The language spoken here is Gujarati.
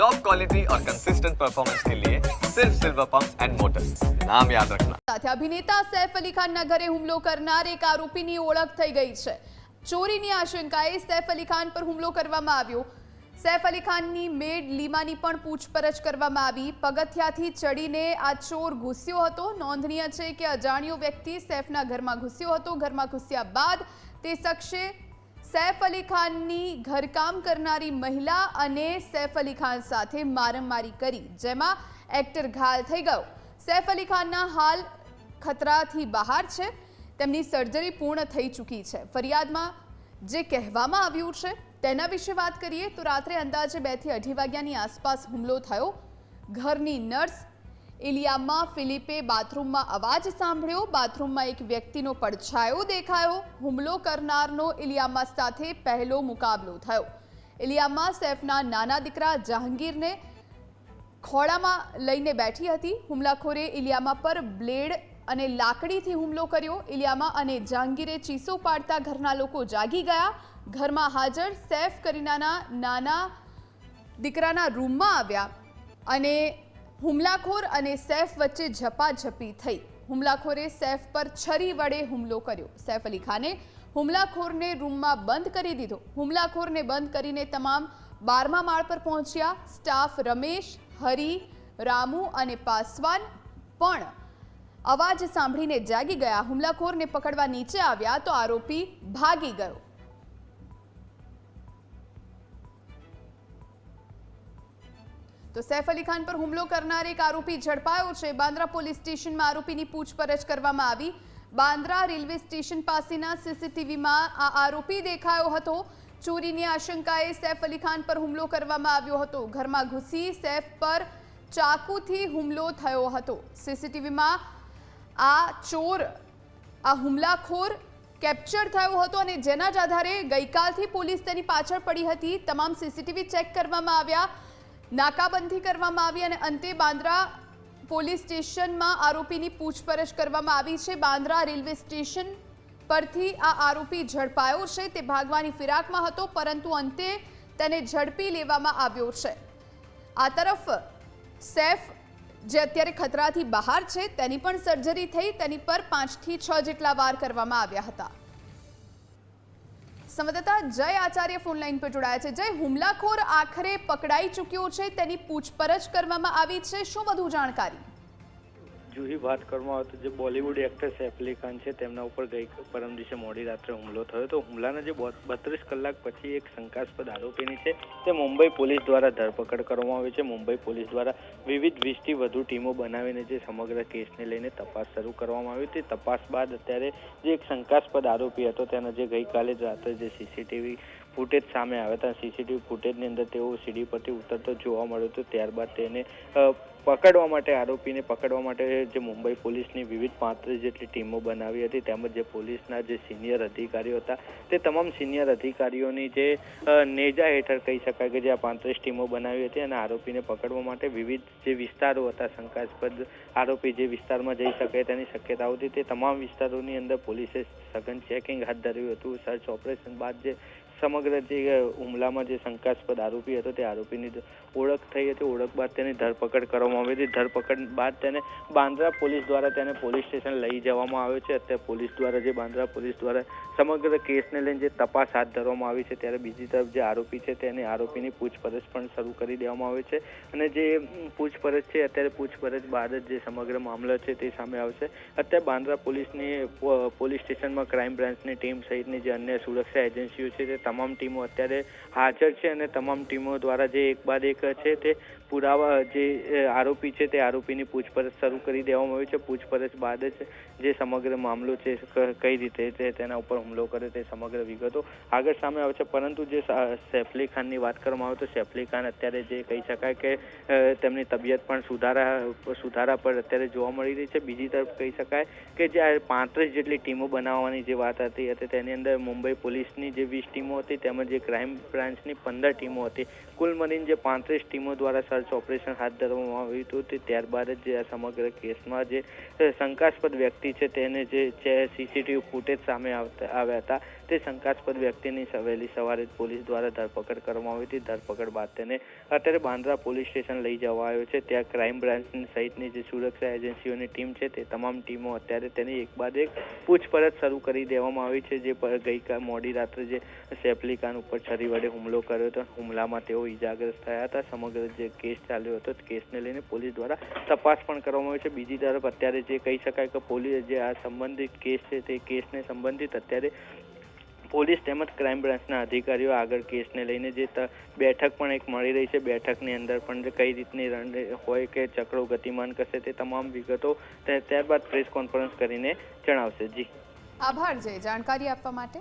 टॉप क्वालिटी और कंसिस्टेंट परफॉर्मेंस के लिए सिर्फ सिल्वर पंप एंड मोटर्स नाम याद रखना સાથે અભિનેતા સૈફ અલી ખાનના ઘરે હુમલો કરનાર એક આરોપીની ઓળખ થઈ ગઈ છે ચોરીની આશંકાએ સૈફ અલી ખાન પર હુમલો કરવામાં આવ્યો સૈફ અલી ખાનની મેડ લીમાની પણ પૂછપરછ કરવામાં આવી પગથિયાથી ચડીને આ ચોર ઘૂસ્યો હતો નોંધનીય છે કે અજાણ્યો વ્યક્તિ સૈફના ઘરમાં ઘૂસ્યો હતો ઘરમાં ઘૂસ્યા બાદ તે શખ્સે સૈફ અલી ખાનની ઘરકામ કરનારી મહિલા અને સૈફ અલી ખાન સાથે મારામારી કરી, જેમાં એક્ટર ઘાયલ થઈ ગયો. સૈફ અલી ખાનના હાલ ખતરાથી બહાર છે. તેમની સર્જરી પૂર્ણ થઈ ચૂકી છે. ફરિયાદમાં જે કહેવામાં આવ્યું છે, તેના વિશે વાત કરીએ તો રાત્રે અંદાજે બેથી અઢી વાગ્યાની આસપાસ હુમલો થયો. ઘરની નર્સ ઇલિયામાં ફિલિપે બાથરૂમમાં અવાજ સાંભળ્યો. બાથરૂમમાં એક વ્યક્તિનો પડછાયો દેખાયો. હુમલો કરનારનો ઇલિયામા સાથે પહેલો મુકાબલો થયો. ઇલિયામા સૈફના નાના દીકરા જહાંગીરને ખોળામાં લઈને બેઠી હતી. હુમલાખોરે ઇલિયામા પર બ્લેડ અને લાકડીથી હુમલો કર્યો. ઇલિયામા અને જહાંગીરે ચીસો પાડતા ઘરના લોકો જાગી ગયા. ઘરમાં હાજર સૈફ કરીનાના નાના દીકરાના રૂમમાં આવ્યા અને હુમલાખોર અને સૈફ વચ્ચે ઝપાઝપી થઈ. હુમલાખોરે સૈફ પર છરી વડે હુમલો કર્યો. સૈફ અલી ખાને હુમલાખોરને રૂમમાં બંધ કરી દીધો. હુમલાખોરને બંધ કરીને તમામ બારમા માળ પર પહોંચ્યા. સ્ટાફ રમેશ, હરી, રામુ અને પાસવાન પણ અવાજ સાંભળીને જાગી ગયા. હુમલાખોરને પકડવા નીચે આવ્યા તો આરોપી ભાગી ગયો. તો સૈફ અલી ખાન પર હુમલો કરનાર એક આરોપી ઝડપાયો છે. બાંદ્રા પોલીસ સ્ટેશનમાં આરોપીની પૂછપરછ કરવામાં આવી. બાંદ્રા રેલવે સ્ટેશન પાસેના સીસીટીવીમાં આ આરોપી દેખાયો હતો. ચોરીની આશંકાએ સૈફ અલી ખાન પર હુમલો કરવામાં આવ્યો હતો. ઘરમાં ઘૂસી સૈફ પર ચાકુથી હુમલો થયો હતો. સીસીટીવીમાં આ ચોર, આ હુમલાખોર કેપ્ચર થયો હતો અને જેના જ આધારે ગઈકાલથી પોલીસ તેની પાછળ પડી હતી. તમામ સીસીટીવી ચેક કરવામાં આવ્યા. નાકાબંધી કરવામાં આવી અને અંતે બાંદ્રા પોલીસ સ્ટેશનમાં આરોપીની પૂછપરછ કરવામાં આવી છે. બાંદ્રા રેલવે સ્ટેશન પરથી આ આરોપી ઝડપાયો છે. તે ભાગવાની ફિરાકમાં હતો, પરંતુ અંતે તેને ઝડપી લેવામાં આવ્યો છે. આ તરફ સેફ, જે અત્યારે ખતરાથી બહાર છે, તેની પણ સર્જરી થઈ. તેની પર પાંચથી છ જેટલા વાર કરવામાં આવ્યા હતા. સંવાદદાતા જય આચાર્ય ફોનલાઈન પર જોડાયા છે. જય, હુમલાખોર આખરે પકડાઈ ચૂક્યો છે, તેની પૂછપરછ કરવામાં આવી છે. શું વધુ જાણકારી? જુહી કરવામાં આવે તો જે બોલિવૂડ એક્ટર સૈફ અલી ખાન છે, તેમના ઉપર ગઈ પરમ દિવસે મોડી રાત્રે હુમલો થયો તો હુમલાના જે બત્રીસ કલાક પછી એક શંકાસ્પદ આરોપીની છે, તે મુંબઈ પોલીસ દ્વારા ધરપકડ કરવામાં આવી છે. મુંબઈ પોલીસ દ્વારા વિવિધ વીસથી વધુ ટીમો બનાવીને જે સમગ્ર કેસને લઈને તપાસ શરૂ કરવામાં આવી હતી. તપાસ બાદ અત્યારે જે એક શંકાસ્પદ આરોપી હતો, તેના જે ગઈકાલે જ રાત્રે જે સીસીટીવી ફૂટેજ સામે આવ્યા હતા, સીસીટીવી ફૂટેજની અંદર તેઓ સીડી પરથી ઉતરતો જોવા મળ્યો હતો. ત્યારબાદ તેને પકડવા માટે આરોપીને પકડવા માટે જે મુંબઈ પોલીસની વિવિધ પાંત્રીસ જેટલી ટીમો બનાવી હતી, તેમજ જે પોલીસના જે સિનિયર અધિકારીઓ હતા, તે તમામ સિનિયર અધિકારીઓની જે નેજા હેઠળ કહી શકાય કે જે આ પાંત્રીસ ટીમો બનાવી હતી અને આરોપીને પકડવા માટે વિવિધ જે વિસ્તારો હતા, શંકાસ્પદ આરોપી જે વિસ્તારમાં જઈ શકે તેની શક્યતાઓ હતી, તે તમામ વિસ્તારોની અંદર પોલીસે સઘન ચેકિંગ હાથ ધર્યું હતું. સર્ચ ઓપરેશન બાદ જે સમગ્ર જે હુમલામાં જે શંકાસ્પદ આરોપી હતો તે આરોપીની ઓળખ થઈ હતી. ઓળખ બાદ તેની ધરપકડ કરવામાં આવી હતી. ધરપકડ બાદ તેને બાંદ્રા પોલીસ દ્વારા તેને પોલીસ સ્ટેશન લઈ જવામાં આવ્યો છે. અત્યારે પોલીસ દ્વારા જે બાંદ્રા પોલીસ દ્વારા સમગ્ર કેસને લઈને જે તપાસ હાથ ધરવામાં આવી છે, ત્યારે બીજી તરફ જે આરોપી છે તેને આરોપીની પૂછપરછ પણ શરૂ કરી દેવામાં આવે છે. અને જે પૂછપરછ છે, અત્યારે પૂછપરછ બાદ જ જે સમગ્ર મામલો છે તે સામે આવશે. અત્યારે બાંદ્રા પોલીસની, પોલીસ સ્ટેશનમાં ક્રાઇમ બ્રાન્ચની ટીમ સહિતની જે અન્ય સુરક્ષા એજન્સીઓ છે તે તમામ ટીમો અત્યારે હાજર છે અને તમામ ટીમો દ્વારા જે એક બાદ એક છે તે પુરાવા જે આરોપી છે તે આરોપીની પૂછપરછ શરૂ કરી દેવામાં આવી છે. પૂછપરછ બાદ જ જે સમગ્ર મામલો છે કઈ રીતે તે તેના ઉપર હુમલો કરે તે સમગ્ર વિગતો આગળ સામે આવે છે. પરંતુ જે સા- સૈફ અલી ખાનની વાત કરવામાં આવે તો સૈફ અલી ખાન અત્યારે જે કહી શકાય કે તેમની તબિયત પણ સુધારા સુધારા પર અત્યારે જોવા મળી રહી છે. બીજી તરફ કહી શકાય કે જે પાંત્રીસ જેટલી ટીમો બનાવવાની જે વાત હતી હતી તેની અંદર મુંબઈ પોલીસની જે વીસ ટીમો હતી તેમજ જે ક્રાઇમ બ્રાન્ચની પંદર ટીમો હતી. કુલ મળીને જે પાંત્રીસ ટીમો દ્વારા સર્ચ ઓપરેશન હાથ ધરવામાં આવ્યું હતું તે ત્યારબાદ જે આ સમગ્ર કેસમાં જે શંકાસ્પદ વ્યક્તિ છે તેને જે છે સીસીટીવી ફૂટેજ સામે આવતા આવ્યા હતા. તે શંકાસ્પદ વ્યક્તિની સવેલી સવારે પોલીસ દ્વારા ધરપકડ કરવામાં આવી હતી. ધરપકડ બાદ તેને અત્યારે બાંદ્રા પોલીસ સ્ટેશન લઈ જવા આવ્યો છે. ત્યાં ક્રાઇમ બ્રાન્ચ સહિતની જે સુરક્ષા એજન્સીઓની ટીમ છે તે તમામ ટીમો અત્યારે તેની એક બાદ એક પૂછપરછ શરૂ કરી દેવામાં આવી છે. જે ગઈકાલ મોડી રાત્રે જે સેફલી ખાન ઉપર છરી વડે હુમલો કર્યો હતો. હુમલામાં તેઓ ઈજાગ્રસ્ત થયા હતા. સમગ્ર જે કેસ ચાલ્યો હતો કેસને લઈને પોલીસ દ્વારા તપાસ પણ કરવામાં આવી છે. બીજી તરફ અત્યારે જે કહી શકાય કે પોલીસ જે આ સંબંધિત કેસ છે તે કેસને સંબંધિત અત્યારે પોલીસ તેમજ ક્રાઇમ બ્રાન્ચના અધિકારીઓ આગળ કેસને લઈને જે બેઠક પણ એક મળી રહી છે. બેઠકની અંદર પણ કઈ રીતની રણ હોય કે ચક્રો ગતિમાન કરશે તે તમામ વિગતો ત્યારબાદ પ્રેસ કોન્ફરન્સ કરીને જણાવશે. જી. આભાર, જય. જાણકારી આપવા માટે.